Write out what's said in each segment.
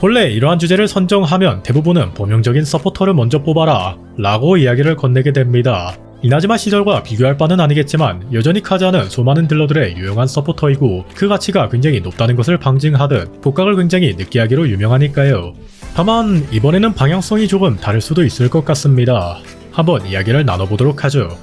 본래 이러한 주제를 선정하면 대부분은 범용적인 서포터를 먼저 뽑아라 라고 이야기를 건네게 됩니다. 이나즈마 시절과 비교할 바는 아니겠지만 여전히 카자는 수많은 딜러들의 유용한 서포터이고 그 가치가 굉장히 높다는 것을 방증하듯 복각을 굉장히 느끼하기로 유명하니까요. 다만 이번에는 방향성이 조금 다를 수도 있을 것 같습니다. 한번 이야기를 나눠보도록 하죠.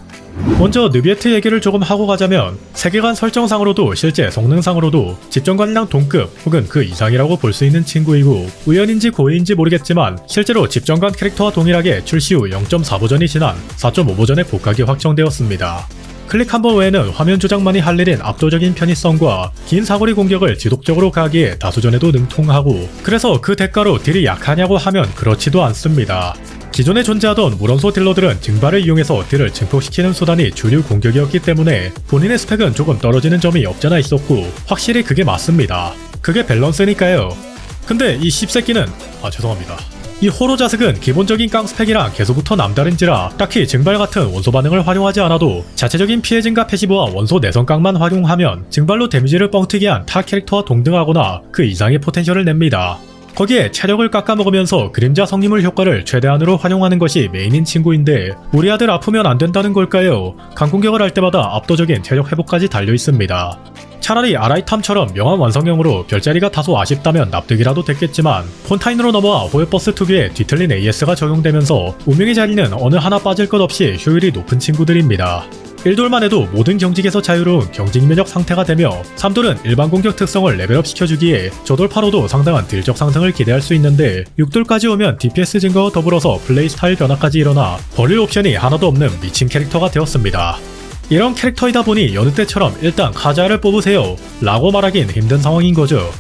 먼저 느비에트 얘기를 조금 하고 가자면 세계관 설정상으로도 실제 성능상으로도 집정관이랑 동급 혹은 그 이상이라고 볼 수 있는 친구이고 우연인지 고의인지 모르겠지만 실제로 집정관 캐릭터와 동일하게 출시 후 0.4버전이 지난 4.5버전의 복각이 확정되었습니다. 클릭 한 번 외에는 화면 조작만이 할 일인 압도적인 편의성과 긴 사거리 공격을 지속적으로 가기에 다수전에도 능통하고 그래서 그 대가로 딜이 약하냐고 하면 그렇지도 않습니다. 기존에 존재하던 무런소 딜러들은 증발을 이용해서 딜을 증폭시키는 수단이 주류 공격이었기 때문에 본인의 스펙은 조금 떨어지는 점이 없잖아 있었고 확실히 그게 맞습니다. 그게 밸런스니까요. 근데 이 씹새끼는 아 죄송합니다. 이 호로 자석은 기본적인 깡 스펙이랑 개수부터 남다른지라 딱히 증발 같은 원소 반응을 활용하지 않아도 자체적인 피해 증가 패시브와 원소 내성 깡만 활용하면 증발로 데미지를 뻥튀기 한 타 캐릭터와 동등하거나 그 이상의 포텐셜을 냅니다. 거기에 체력을 깎아먹으면서 그림자 성림물 효과를 최대한으로 활용하는 것이 메인인 친구인데 우리 아들 아프면 안 된다는 걸까요? 강공격을 할 때마다 압도적인 체력 회복까지 달려 있습니다. 차라리 아라이탐처럼 명암 완성형으로 별자리가 다소 아쉽다면 납득이라도 됐겠지만 폰타인으로 넘어와 호요버스 특유의 뒤틀린 AS가 적용되면서 운명의 자리는 어느 하나 빠질 것 없이 효율이 높은 친구들입니다. 1돌만 해도 모든 경직에서 자유로운 경직 면역 상태가 되며 3돌은 일반 공격 특성을 레벨업 시켜주기에 저돌 8호도 상당한 딜적 상승을 기대할 수 있는데 6돌까지 오면 DPS 증가와 더불어서 플레이 스타일 변화까지 일어나 버릴 옵션이 하나도 없는 미친 캐릭터가 되었습니다. 이런 캐릭터이다 보니 여느 때처럼 일단 카자를 뽑으세요 라고 말하긴 힘든 상황인 거죠.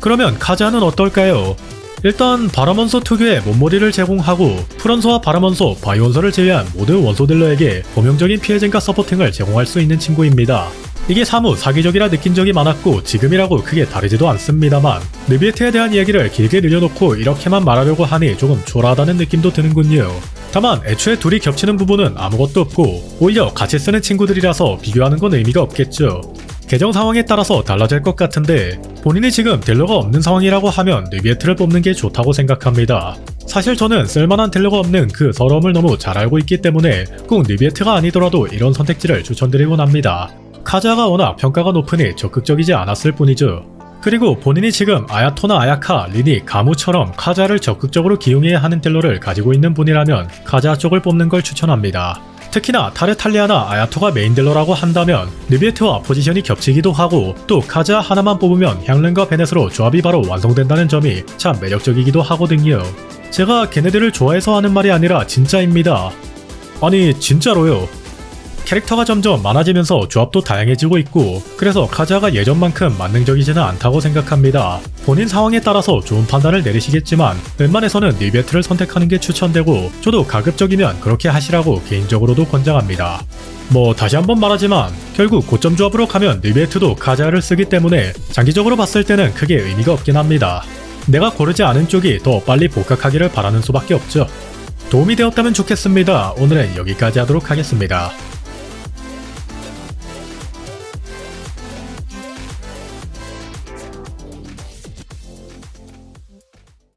그러면 카자는 어떨까요? 일단 바람원소 특유의 몸머리를 제공하고 풀원소와 바람원소, 바이원소를 제외한 모든 원소 딜러에게 범용적인 피해 증가 서포팅을 제공할 수 있는 친구입니다. 이게 사무 사기적이라 느낀 적이 많았고 지금이라고 크게 다르지도 않습니다만 느비에트에 대한 이야기를 길게 늘려놓고 이렇게만 말하려고 하니 조금 초라하다는 느낌도 드는군요. 다만 애초에 둘이 겹치는 부분은 아무것도 없고 오히려 같이 쓰는 친구들이라서 비교하는 건 의미가 없겠죠. 계정 상황에 따라서 달라질 것 같은데 본인이 지금 딜러가 없는 상황이라고 하면 느비에트를 뽑는 게 좋다고 생각합니다. 사실 저는 쓸만한 딜러가 없는 그 서러움을 너무 잘 알고 있기 때문에 꼭 느비에트가 아니더라도 이런 선택지를 추천드리곤 합니다. 카자가 워낙 평가가 높으니 적극적이지 않았을 뿐이죠. 그리고 본인이 지금 아야토나 아야카, 리니, 가무처럼 카자를 적극적으로 기용해야 하는 딜러를 가지고 있는 분이라면 카자 쪽을 뽑는 걸 추천합니다. 특히나 타르탈리아나 아야토가 메인 딜러라고 한다면 느비에트와 포지션이 겹치기도 하고 또 카자 하나만 뽑으면 향릉과 베넷으로 조합이 바로 완성된다는 점이 참 매력적이기도 하거든요. 제가 걔네들을 좋아해서 하는 말이 아니라 진짜입니다. 아니 진짜로요. 캐릭터가 점점 많아지면서 조합도 다양해지고 있고 그래서 카자가 예전만큼 만능적이지는 않다고 생각합니다. 본인 상황에 따라서 좋은 판단을 내리시겠지만 웬만해서는 니베트를 선택하는 게 추천되고 저도 가급적이면 그렇게 하시라고 개인적으로도 권장합니다. 뭐 다시 한번 말하지만 결국 고점 조합으로 가면 니베트도 카자를 쓰기 때문에 장기적으로 봤을 때는 크게 의미가 없긴 합니다. 내가 고르지 않은 쪽이 더 빨리 복각하기를 바라는 수밖에 없죠. 도움이 되었다면 좋겠습니다. 오늘은 여기까지 하도록 하겠습니다.